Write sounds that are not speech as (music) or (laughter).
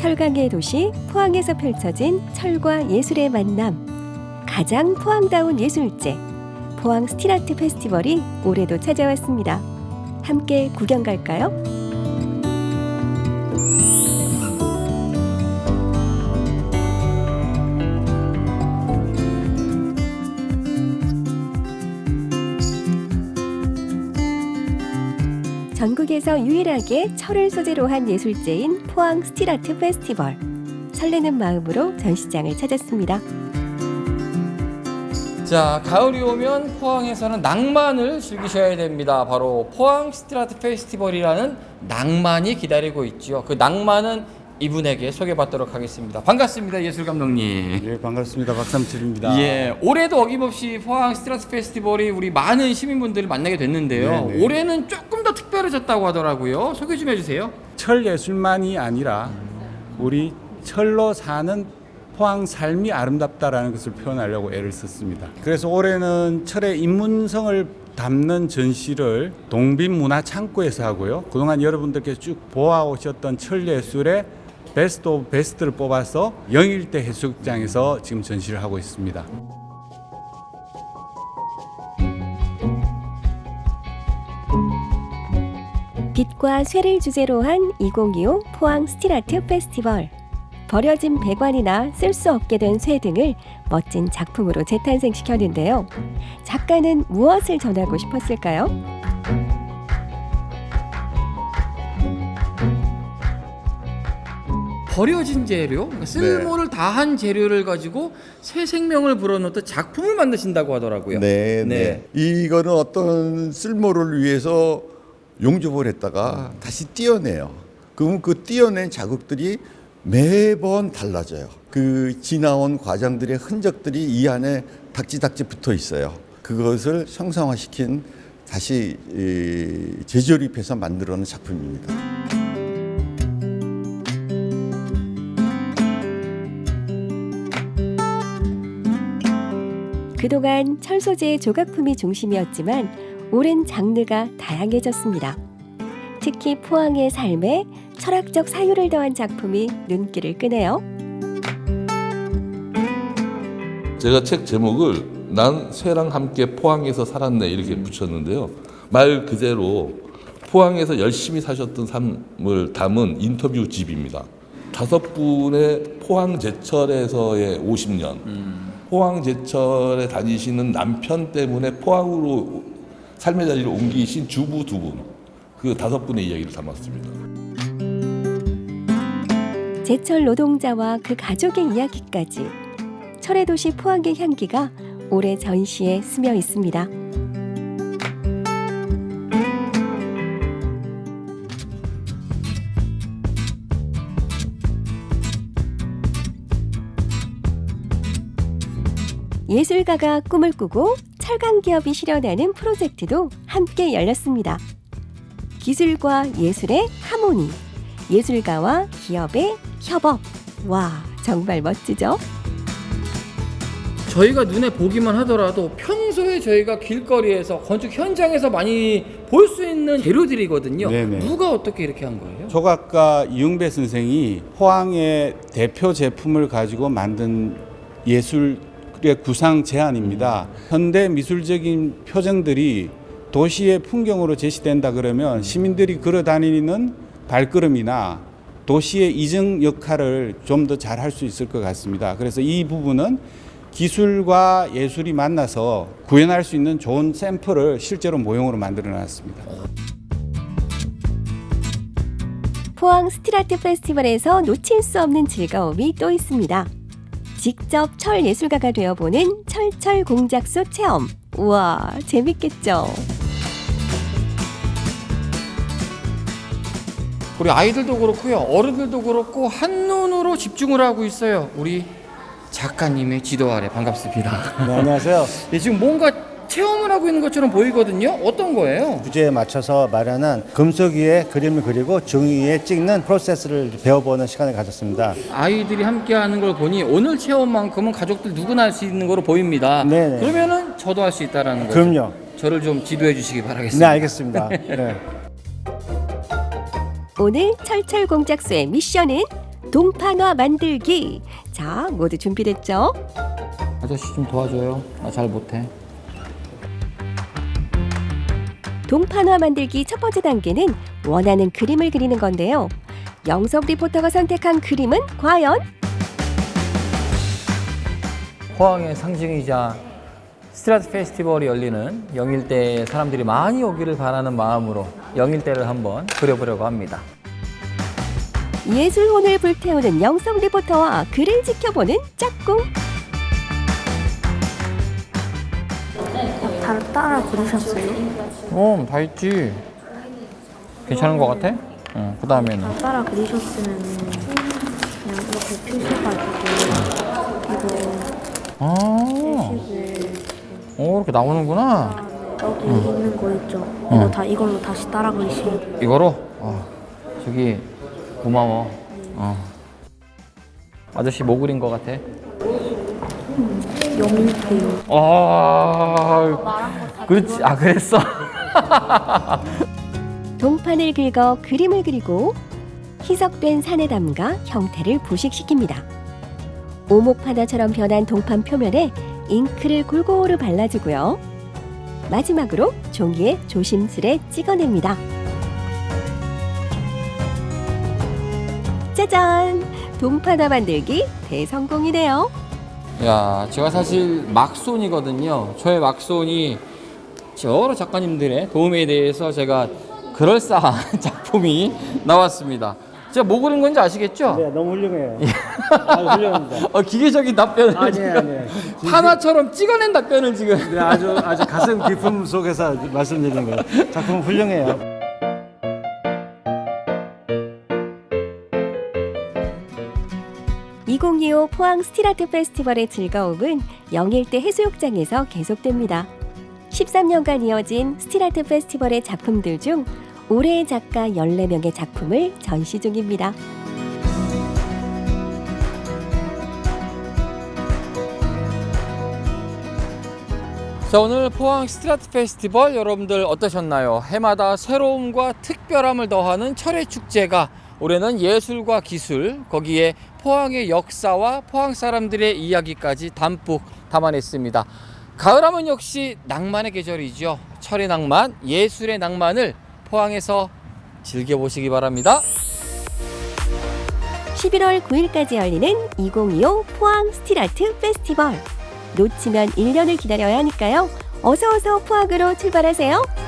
철강의 도시 포항에서 펼쳐진 철과 예술의 만남. 가장 포항다운 예술제 포항 스틸아트 페스티벌이 올해도 찾아왔습니다. 함께 구경 갈까요? 전국에서 유일하게 철을 소재로 한 예술제인 포항 스틸아트 페스티벌. 설레는 마음으로 전시장을 찾았습니다. 자, 가을이 오면 포항에서는 낭만을 즐기셔야 됩니다. 바로 포항 스트라트 페스티벌이라는 낭만이 기다리고 있지요. 그 낭만은 이분에게 소개받도록 하겠습니다. 반갑습니다, 예술 감독님. 예, 반갑습니다. 박삼칠입니다. 예, 올해도 어김없이 포항 스트라트 페스티벌이 우리 많은 시민분들을 만나게 됐는데요. 네네. 올해는 조금 더 특별해졌다고 하더라고요. 소개 좀 해주세요. 철 예술만이 아니라 우리 철로 사는 포항 삶이 아름답다라는 것을 표현하려고 애를 썼습니다. 그래서 올해는 철의 인문성을 담는 전시를 동빈 문화 창고에서 하고요. 그동안 여러분들께서 쭉 보아오셨던 철 예술의 베스트 오브 베스트를 뽑아서 영일대 해수욕장에서 지금 전시를 하고 있습니다. 빛과 쇠를 주제로 한 2025 포항 스틸아트 페스티벌. 버려진 배관이나 쓸 수 없게 된 쇠 등을 멋진 작품으로 재탄생시켰는데요. 작가는 무엇을 전하고 싶었을까요? 버려진 재료, 그러니까 쓸모를 다한 재료를 가지고 새 생명을 불어넣듯 작품을 만드신다고 하더라고요. 네, 네. 이거는 어떤 쓸모를 위해서 용접을 했다가 다시 띄어내요. 그럼 그 띄어낸 자국들이 매번 달라져요. 그 지나온 과정들의 흔적들이 이 안에 닥지닥지 붙어 있어요. 그것을 형상화시킨 다시 이, 재조립해서 만들어낸 작품입니다. 그동안 철 소재의 조각품이 중심이었지만 오랜 장르가 다양해졌습니다. 특히 포항의 삶에 철학적 사유를 더한 작품이 눈길을 끄네요. 제가 책 제목을 난 쇠랑 함께 포항에서 살았네 이렇게 붙였는데요. 말 그대로 포항에서 열심히 사셨던 삶을 담은 인터뷰 집입니다. 다섯 분의 포항 제철에서의 50년, 포항 제철에 다니시는 남편 때문에 포항으로 삶의 자리를 옮기신 주부 두 분, 그 다섯 분의 이야기를 담았습니다. 제철 노동자와 그 가족의 이야기까지 철의 도시 포항의 향기가 올해 전시에 스며 있습니다. 예술가가 꿈을 꾸고 철강 기업이 실현하는 프로젝트도 함께 열렸습니다. 기술과 예술의 하모니, 예술가와 기업의 협업. 와, 정말 멋지죠? 저희가 눈에 보기만 하더라도 평소에 저희가 길거리에서 건축 현장에서 많이 볼 수 있는 재료들이거든요. 네네. 누가 어떻게 이렇게 한 거예요? 조각가 이용배 선생이 포항의 대표 제품을 가지고 만든 예술 의 구상 제안입니다. 현대 미술적인 표정들이 도시의 풍경으로 제시된다 그러면 시민들이 걸어 다니는 발걸음이나 도시의 이정 역할을 좀 더 잘 할 수 있을 것 같습니다. 그래서 이 부분은 기술과 예술이 만나서 구현할 수 있는 좋은 샘플을 실제로 모형으로 만들어 놨습니다. 포항 스틸아트 페스티벌에서 놓칠 수 없는 즐거움이 또 있습니다. 직접 철 예술가가 되어보는 철철 공작소 체험. 우와, 재밌겠죠? 우리 아이들도 그렇고요. 어른들도 그렇고 한눈으로 집중을 하고 있어요. 우리 작가님의 지도 아래 반갑습니다. 네, 안녕하세요. 예, 지금 뭔가 체험을 하고 있는 것처럼 보이거든요. 어떤 거예요? 주제에 맞춰서 마련한 금속 위에 그림을 그리고 종이 위에 찍는 프로세스를 배워보는 시간을 가졌습니다. 아이들이 함께 하는 걸 보니 오늘 체험만큼은 가족들 누구나 할 수 있는 거로 보입니다. 네네. 그러면은 저도 할 수 있다라는 거죠. 그럼요. 저를 좀 지도해 주시기 네, 바라겠습니다. 알겠습니다. (laughs) 네. 오늘 철철 공작소의 미션은 동판화 만들기. 자, 모두 준비됐죠? 아저씨 좀 도와줘요. 나 잘 못해. 동판화 만들기 첫 번째 단계는 원하는 그림을 그리는 건데요. 영석 리포터가 선택한 그림은 과연 포항의 상징이자 스트라트 페스티벌이 열리는 영일대에 사람들이 많이 오기를 바라는 마음으로 영일대를 한번 그려보려고 합니다. 예술혼을 불태우는 영석 리포터와 그를 지켜보는 짝꿍. 다 따라 그리셨어요? 어, 다 했지. 괜찮은 것 같아? 어, 그 다음에는. 따라 그리셨으면 그냥 이렇게 펴셔가지고 아, 이거 식을 어, 이렇게 나오는구나. 여기 있는 거 있죠? 이거 다 이걸로 다시 따라 그리시면. 이거로? 어, 저기, 고마워. 어. 아저씨 뭐 그린 것 같아? 영일태요. 아, 그렇지. 아, 그랬어? (laughs) 동판을 긁어 그림을 그리고 희석된 산에 담가 형태를 부식시킵니다. 오목바다처럼 변한 동판 표면에 잉크를 골고루 발라주고요. 마지막으로 종이에 조심스레 찍어냅니다. 짜잔! 동판화 만들기 대성공이네요. 야, 제가 사실 막손이거든요. 저의 막손이 여러 작가님들의 도움에 대해서 제가 그럴싸한 (laughs) 작품이 나왔습니다. 제가 뭐 그린 건지 아시겠죠? 네, 너무 훌륭해요. 아주 훌륭합니다. (laughs) 어, 기계적인 답변을 아니에요, 지금 아니에요. (laughs) 하나처럼 찍어낸 답변을 지금 네, 아주 아주 가슴 깊음 속에서 말씀드리는 거예요. 작품 훌륭해요. (2025) 포항 스틸아트 페스티벌의 즐거움은 영일대 해수욕장에서 계속됩니다. 13년간 이어진 스틸아트 페스티벌의 작품들 중 올해의 작가 14명의 작품을 전시 중입니다. 자 오늘 포항 스트라트 페스티벌 여러분들 어떠셨나요? 해마다 새로움과 특별함을 더하는 철의 축제가 올해는 예술과 기술 거기에 포항의 역사와 포항 사람들의 이야기까지 담뿍 담아냈습니다. 가을하면 역시 낭만의 계절이죠. 철의 낭만, 예술의 낭만을 포항에서 즐겨보시기 바랍니다. 11월 9일까지 열리는 2025 포항 스틸아트 페스티벌. 놓치면 1년을 기다려야 하니까요. 어서 어서 포항으로 출발하세요.